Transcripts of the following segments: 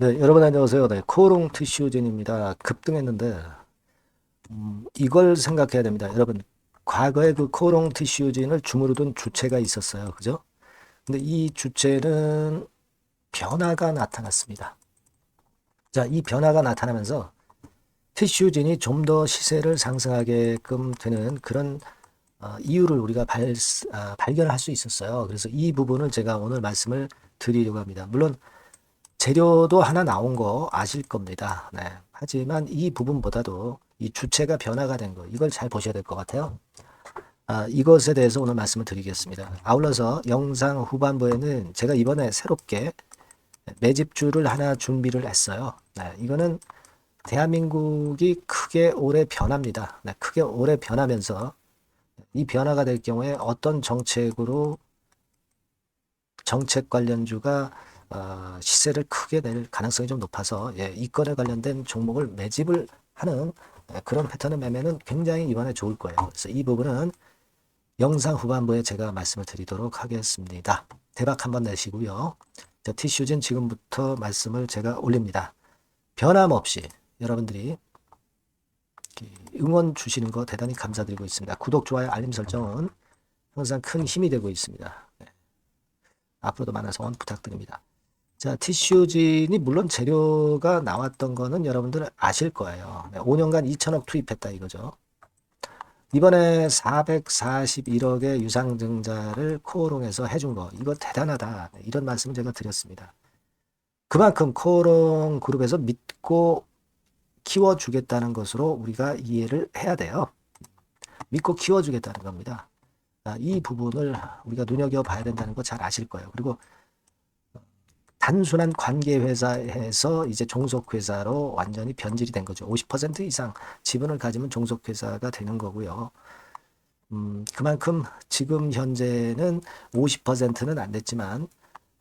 네, 여러분 안녕하세요. 네, 코롱 티슈진입니다. 급등했는데 음, 이걸 생각해야 됩니다. 여러분, 과거에 그 코롱 티슈진을 주무르 둔 주체가 있었어요. 그죠? 근데 이 주체는 변화가 나타났습니다. 자, 이 변화가 나타나면서 티슈진이 좀 더 시세를 상승하게끔 되는 그런 어, 이유를 우리가 발, 아, 발견할 수 있었어요. 그래서 이 부분을 제가 오늘 말씀을 드리려고 합니다. 물론 재료도 하나 나온 거 아실 겁니다. 네. 하지만 이 부분보다도 이 주체가 변화가 된 거, 이걸 잘 보셔야 될 것 같아요. 아, 이것에 대해서 오늘 말씀을 드리겠습니다. 아울러서 영상 후반부에는 제가 이번에 새롭게 매집주를 하나 준비를 했어요. 네, 이거는 대한민국이 크게 오래 변합니다. 네, 크게 오래 변하면서 이 변화가 될 경우에 어떤 정책으로 정책 관련주가 어, 시세를 크게 낼 가능성이 좀 높아서 예, 이 건에 관련된 종목을 매집을 하는 예, 그런 패턴의 매매는 굉장히 이번에 좋을 거예요. 그래서 이 부분은 영상 후반부에 제가 말씀을 드리도록 하겠습니다. 대박 한번 내시고요. 자, 티슈진 지금부터 말씀을 제가 올립니다. 변함없이 여러분들이 응원 주시는 거 대단히 감사드리고 있습니다. 구독, 좋아요, 알림 설정은 항상 큰 힘이 되고 있습니다. 네. 앞으로도 많은 성원 부탁드립니다. 자, 티슈진이 물론 재료가 나왔던 거는 여러분들 아실 거예요. 네, 5년간 2천억 투입했다 이거죠. 이번에 441억의 유상증자를 코오롱에서 해준 거 이거 대단하다 네, 이런 말씀 제가 드렸습니다. 그만큼 코오롱 그룹에서 믿고 키워주겠다는 것으로 우리가 이해를 해야 돼요. 믿고 키워주겠다는 겁니다. 아, 이 부분을 우리가 눈여겨봐야 된다는 거 잘 아실 거예요. 그리고 단순한 관계 회사에서 이제 종속 회사로 완전히 변질이 된 거죠. 50% 이상 지분을 가지면 종속 회사가 되는 거고요. 음, 그만큼 지금 현재는 50%는 안 됐지만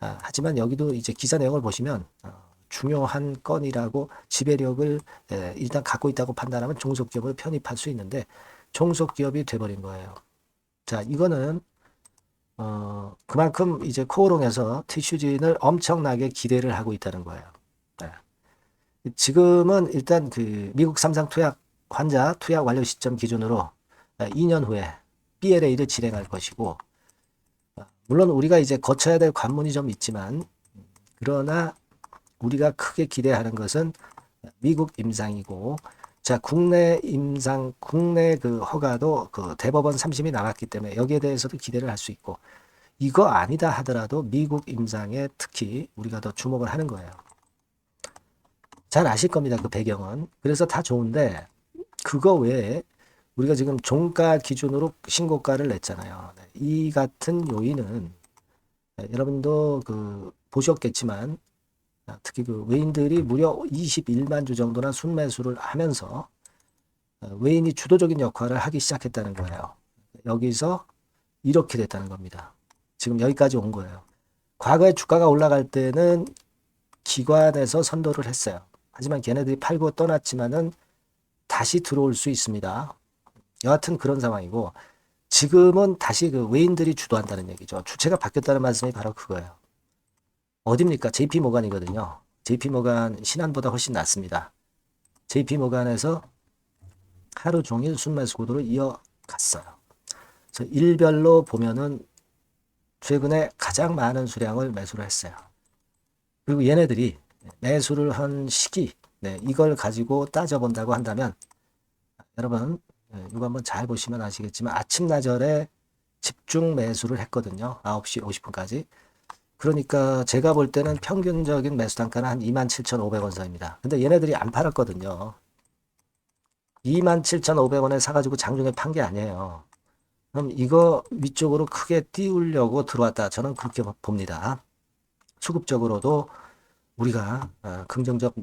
아, 하지만 여기도 이제 기사 내용을 보시면 어, 중요한 건이라고 지배력을 에, 일단 갖고 있다고 판단하면 종속기업을 편입할 수 있는데 종속기업이 돼버린 거예요. 자, 이거는 어, 그만큼 이제 코오롱에서 티슈진을 엄청나게 기대를 하고 있다는 거예요. 네. 지금은 일단 그 미국 삼상 투약 환자 투약 완료 시점 기준으로 2년 후에 BLA를 진행할 것이고, 어, 물론 우리가 이제 거쳐야 될 관문이 좀 있지만, 그러나 우리가 크게 기대하는 것은 미국 임상이고, 자, 국내 임상, 국내 그 허가도 그 대법원 3심이 나왔기 때문에 여기에 대해서도 기대를 할 수 있고, 이거 아니다 하더라도 미국 임상에 특히 우리가 더 주목을 하는 거예요. 잘 아실 겁니다. 그 배경은. 그래서 다 좋은데, 그거 외에 우리가 지금 종가 기준으로 신고가를 냈잖아요. 네, 이 같은 요인은 네, 여러분도 그 보셨겠지만 아, 특히 그 외인들이 무려 21만 주 정도나 순매수를 하면서 어, 외인이 주도적인 역할을 하기 시작했다는 거예요. 여기서 이렇게 됐다는 겁니다. 지금 여기까지 온 거예요. 과거에 주가가 올라갈 때는 기관에서 선도를 했어요. 하지만 걔네들이 팔고 떠났지만은 다시 들어올 수 있습니다. 여하튼 그런 상황이고 지금은 다시 그 외인들이 주도한다는 얘기죠. 주체가 바뀌었다는 말씀이 바로 그거예요. 어딥니까? JP 모간이거든요. JP 모간 신한보다 훨씬 낫습니다. JP 모간에서 하루 종일 순매수 구도를 이어갔어요. 그래서 일별로 보면은 최근에 가장 많은 수량을 매수를 했어요. 그리고 얘네들이 매수를 한 시기, 네, 이걸 가지고 따져본다고 한다면 여러분 네, 이거 한번 잘 보시면 아시겠지만 아침 나절에 집중 매수를 했거든요. 9시 50분까지. 그러니까 제가 볼 때는 평균적인 매수 단가는 한 27,500원 선입니다. 근데 얘네들이 안 팔았거든요. 27,500원에 사가지고 장중에 판 게 아니에요. 그럼 이거 위쪽으로 크게 띄우려고 들어왔다. 저는 그렇게 봅니다. 수급적으로도 우리가 어, 긍정적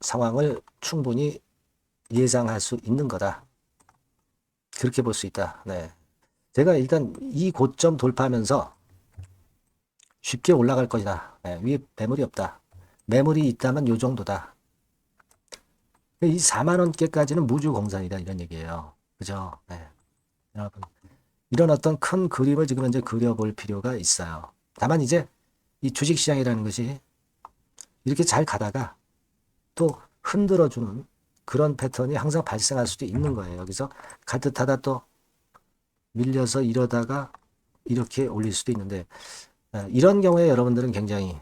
상황을 충분히 예상할 수 있는 거다. 그렇게 볼 수 있다. 네. 제가 일단 이 고점 돌파하면서 쉽게 올라갈 것이다. 네, 위에 매물이 없다. 매물이 있다면 요 정도다. 이 4만 원께까지는 무주 공산이다 이런 얘기예요. 그죠? 네. 여러분 이런 어떤 큰 그림을 지금 현재 그려볼 필요가 있어요. 다만 이제 이 주식시장이라는 것이 이렇게 잘 가다가 또 흔들어주는 그런 패턴이 항상 발생할 수도 있는 거예요. 여기서 가듯하다 또 밀려서 이러다가 이렇게 올릴 수도 있는데 아, 이런 경우에 여러분들은 굉장히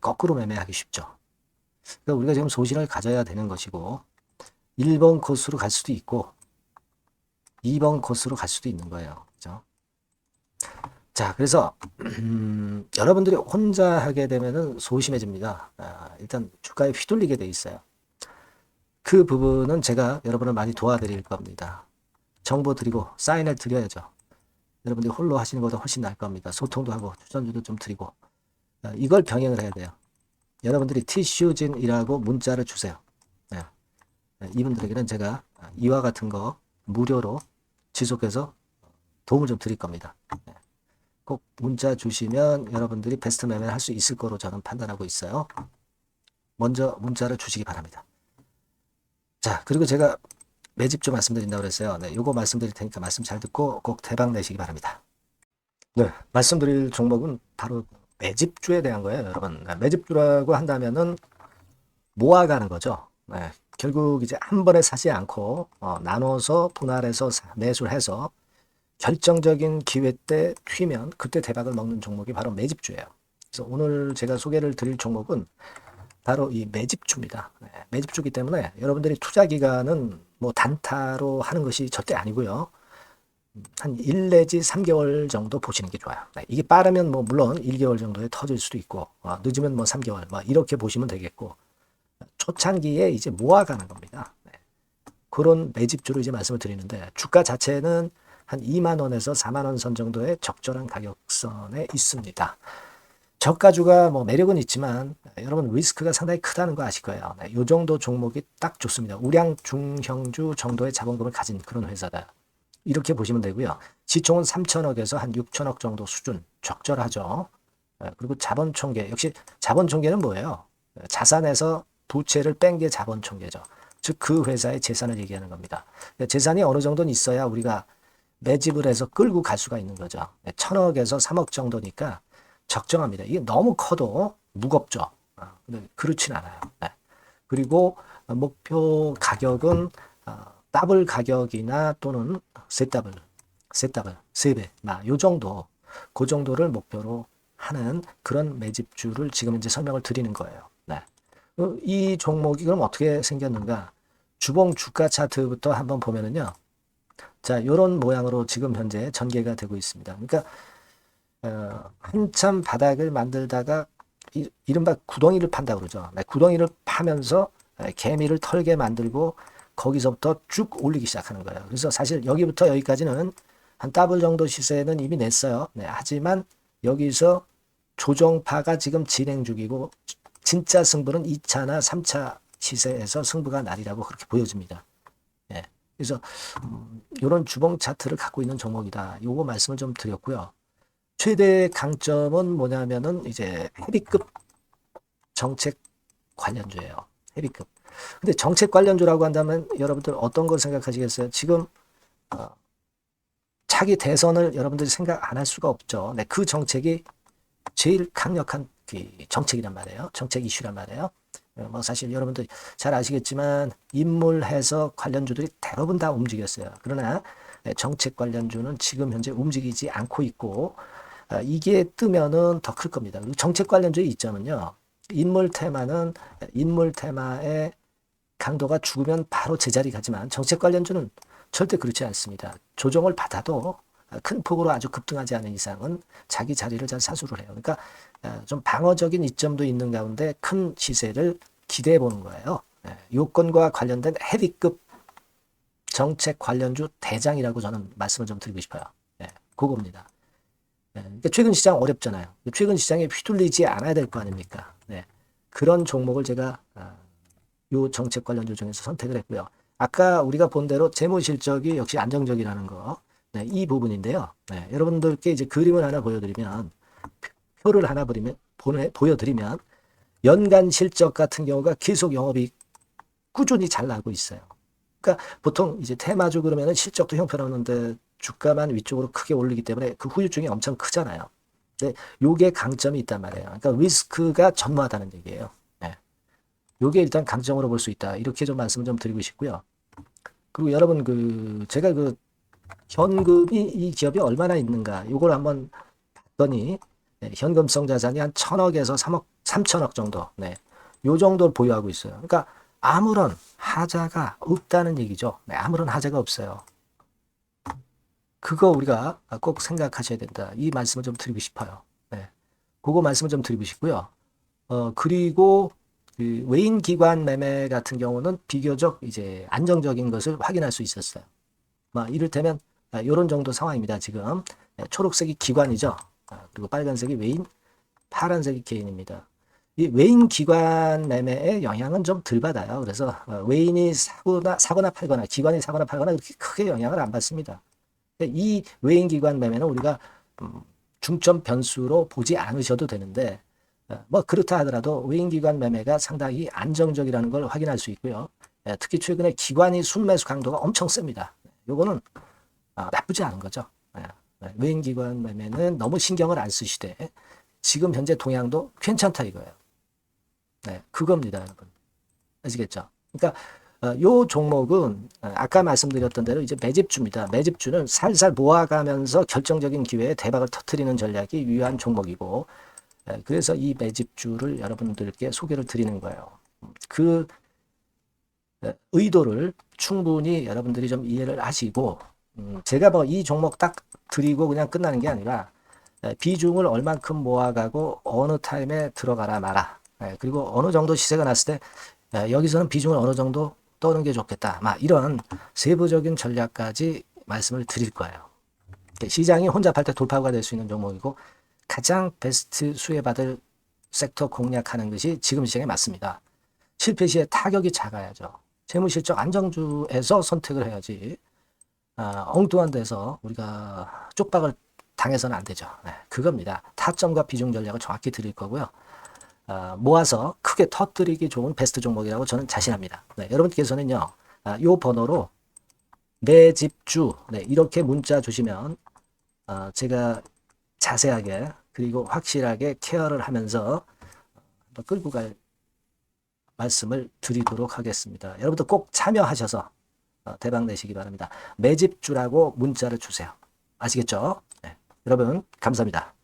거꾸로 매매하기 쉽죠. 그러니까 우리가 지금 소신을 가져야 되는 것이고 1번 코스로 갈 수도 있고 2번 코스로 갈 수도 있는 거예요. 그죠? 자, 그래서 음, 여러분들이 혼자 하게 되면은 소심해집니다. 아, 일단 주가에 휘둘리게 돼 있어요. 그 부분은 제가 여러분을 많이 도와드릴 겁니다. 정보 드리고 사인을 드려야죠. 여러분들이 홀로 하시는 것보다 훨씬 나을 겁니다. 소통도 하고 추천주도 좀 드리고 아, 이걸 병행을 해야 돼요. 여러분들이 티슈진이라고 문자를 주세요. 네. 네, 이분들에게는 제가 이와 같은 거 무료로 지속해서 도움을 좀 드릴 겁니다. 네. 꼭 문자 주시면 여러분들이 베스트 매매를 할 수 있을 거로 저는 판단하고 있어요. 먼저 문자를 주시기 바랍니다. 자, 그리고 제가 매집주 말씀드린다고 그랬어요. 네, 요거 말씀드릴 테니까 말씀 잘 듣고 꼭 대박 내시기 바랍니다. 네, 말씀드릴 종목은 바로 매집주에 대한 거예요, 여러분. 네, 매집주라고 한다면은 모아가는 거죠. 네, 결국 이제 한 번에 사지 않고 어, 나눠서 분할해서 사- 매수를 해서 결정적인 기회 때 튀면 그때 대박을 먹는 종목이 바로 매집주예요. 그래서 오늘 제가 소개를 드릴 종목은 바로 이 매집주입니다. 네, 매집주기 때문에 여러분들이 투자 기간은 뭐 단타로 하는 것이 절대 아니고요. 한 1 내지 3개월 정도 보시는 게 좋아요. 네, 이게 빠르면 뭐 물론 1개월 정도에 터질 수도 있고 어, 늦으면 뭐 3개월 뭐 이렇게 보시면 되겠고 초창기에 이제 모아가는 겁니다. 네. 그런 매집주로 이제 말씀을 드리는데 주가 자체는 한 2만 원에서 4만 원 선 정도의 적절한 가격선에 있습니다. 저가주가 뭐 매력은 있지만 여러분 리스크가 상당히 크다는 거 아실 거예요. 네, 이 정도 종목이 딱 좋습니다. 우량 중형주 정도의 자본금을 가진 그런 회사다. 이렇게 보시면 되고요. 시총은 3천억에서 한 6천억 정도 수준 적절하죠. 네, 그리고 자본 총계 역시 자본 총계는 뭐예요? 네, 자산에서 부채를 뺀 게 자본 총계죠. 즉 그 회사의 재산을 얘기하는 겁니다. 재산이 어느 정도는 있어야 우리가 매집을 해서 끌고 갈 수가 있는 거죠. 네, 천억에서 3억 정도니까 적정합니다. 이게 너무 커도 무겁죠. 아, 그렇진 않아요. 네. 그리고 목표 가격은 어, 더블 가격이나 또는 세 더블, 세 더블, 세 배, 요 정도, 그 정도를 목표로 하는 그런 매집주를 지금 이제 설명을 드리는 거예요. 네. 어, 이 종목이 그럼 어떻게 생겼는가? 주봉 주가 차트부터 한번 보면은요. 자, 요런 모양으로 지금 현재 전개가 되고 있습니다. 그러니까 어, 한참 바닥을 만들다가 이, 이른바 구덩이를 판다 그러죠. 네, 구덩이를 파면서 네, 개미를 털게 만들고 거기서부터 쭉 올리기 시작하는 거예요. 그래서 사실 여기부터 여기까지는 한 더블 정도 시세는 이미 냈어요. 네, 하지만 여기서 조정파가 지금 진행 중이고 진짜 승부는 2차나 3차 시세에서 승부가 날이라고 그렇게 보여집니다. 예. 그래서 음, 이런 주봉 차트를 갖고 있는 종목이다. 요거 말씀을 좀 드렸고요. 최대 강점은 뭐냐면은 이제 헤비급 정책 관련주예요. 헤비급. 근데 정책 관련주라고 한다면 여러분들 어떤 걸 생각하시겠어요? 지금 어, 차기 대선을 여러분들이 생각 안 할 수가 없죠. 네, 그 정책이 제일 강력한 그 정책이란 말이에요. 정책 이슈란 말이에요. 어, 뭐 사실 여러분들 잘 아시겠지만 인물해서 관련주들이 대부분 다 움직였어요. 그러나 네, 정책 관련주는 지금 현재 움직이지 않고 있고 아, 이게 뜨면은 더 클 겁니다. 정책 관련주의 이점은요. 인물 테마는 인물 테마의 강도가 죽으면 바로 제자리 가지만 정책 관련주는 절대 그렇지 않습니다. 조정을 받아도 큰 폭으로 아주 급등하지 않은 이상은 자기 자리를 잘 사수를 해요. 그러니까 아, 좀 방어적인 이점도 있는 가운데 큰 시세를 기대해 보는 거예요. 예, 요건과 관련된 헤비급 정책 관련주 대장이라고 저는 말씀을 좀 드리고 싶어요. 예, 그겁니다. 예, 그러니까 최근 시장 어렵잖아요. 최근 시장에 휘둘리지 않아야 될 거 아닙니까? 네. 그런 종목을 제가 아, 요 정책 관련주 중에서 선택을 했고요. 아까 우리가 본 대로 재무 실적이 역시 안정적이라는 거, 네, 이 부분인데요. 네, 여러분들께 이제 그림을 하나 보여드리면 표를 하나 보이면 보내, 보여드리면 연간 실적 같은 경우가 계속 영업이 꾸준히 잘 나고 있어요. 그러니까 보통 이제 테마주 그러면은 실적도 형편없는데 주가만 위쪽으로 크게 올리기 때문에 그 후유증이 엄청 크잖아요. 근데 요게 강점이 있단 말이에요. 그러니까 리스크가 전무하다는 얘기예요. 네. 요게 일단 강점으로 볼 수 있다. 이렇게 좀 말씀을 좀 드리고 싶고요. 그리고 여러분 그 제가 그 현금이 이 기업이 얼마나 있는가 요걸 한번 봤더니 네, 현금성 자산이 한 천억에서 3억 3천억 정도 네. 요 정도를 보유하고 있어요. 그러니까 아무런 하자가 없다는 얘기죠. 네, 아무런 하자가 없어요. 그거 우리가 꼭 생각하셔야 된다. 이 말씀을 좀 드리고 싶어요. 네. 그거 말씀을 좀 드리고 싶고요. 어, 그리고 그 외인 기관 매매 같은 경우는 비교적 이제 안정적인 것을 확인할 수 있었어요. 막 이를테면 아, 이런 정도 상황입니다. 지금 네, 초록색이 기관이죠. 아, 그리고 빨간색이 외인, 파란색이 개인입니다. 이 외인 기관 매매의 영향은 좀 덜 받아요. 그래서 어, 외인이 사거나 사거나 팔거나 기관이 사거나 팔거나 그렇게 크게 영향을 안 받습니다. 이 외인 기관 매매는 우리가 음, 중점 변수로 보지 않으셔도 되는데 어, 뭐 그렇다 하더라도 외인 기관 매매가 상당히 안정적이라는 걸 확인할 수 있고요. 예, 특히 최근에 기관이 순매수 강도가 엄청 셉니다. 요거는 아, 나쁘지 않은 거죠. 예, 예, 외인 기관 매매는 너무 신경을 안 쓰시되 지금 현재 동향도 괜찮다 이거예요. 네, 그겁니다, 여러분. 아시겠죠? 그러니까 어, 요 종목은 어, 아까 말씀드렸던 대로 이제 매집주입니다. 매집주는 살살 모아가면서 결정적인 기회에 대박을 터트리는 전략이 유효한 종목이고 예, 그래서 이 매집주를 여러분들께 소개를 드리는 거예요. 그 예, 의도를 충분히 여러분들이 좀 이해를 하시고 음, 제가 뭐 이 종목 딱 드리고 그냥 끝나는 게 아니라 예, 비중을 얼만큼 모아가고 어느 타임에 들어가라 마라. 예, 그리고 어느 정도 시세가 났을 때 예, 여기서는 비중을 어느 정도 떠는 게 좋겠다. 막 이런 세부적인 전략까지 말씀을 드릴 거예요. 시장이 혼잡할 때 돌파구가 될 수 있는 종목이고 가장 베스트 수혜받을 섹터 공략하는 것이 지금 시장에 맞습니다. 실패 시에 타격이 작아야죠. 재무실적 안정주에서 선택을 해야지 아, 엉뚱한 데서 우리가 쪽박을 당해서는 안 되죠. 네, 그겁니다. 타점과 비중 전략을 정확히 드릴 거고요. 아, 모아서 크게 터뜨리기 좋은 베스트 종목이라고 저는 자신합니다. 네, 여러분께서는요, 아, 요 번호로 내 집주 네, 이렇게 문자 주시면 어, 제가 자세하게 그리고 확실하게 케어를 하면서 끌고 갈 말씀을 드리도록 하겠습니다. 여러분들 꼭 참여하셔서 어, 대박 내시기 바랍니다. 매집주라고 문자를 주세요. 아시겠죠? 네. 여러분 감사합니다.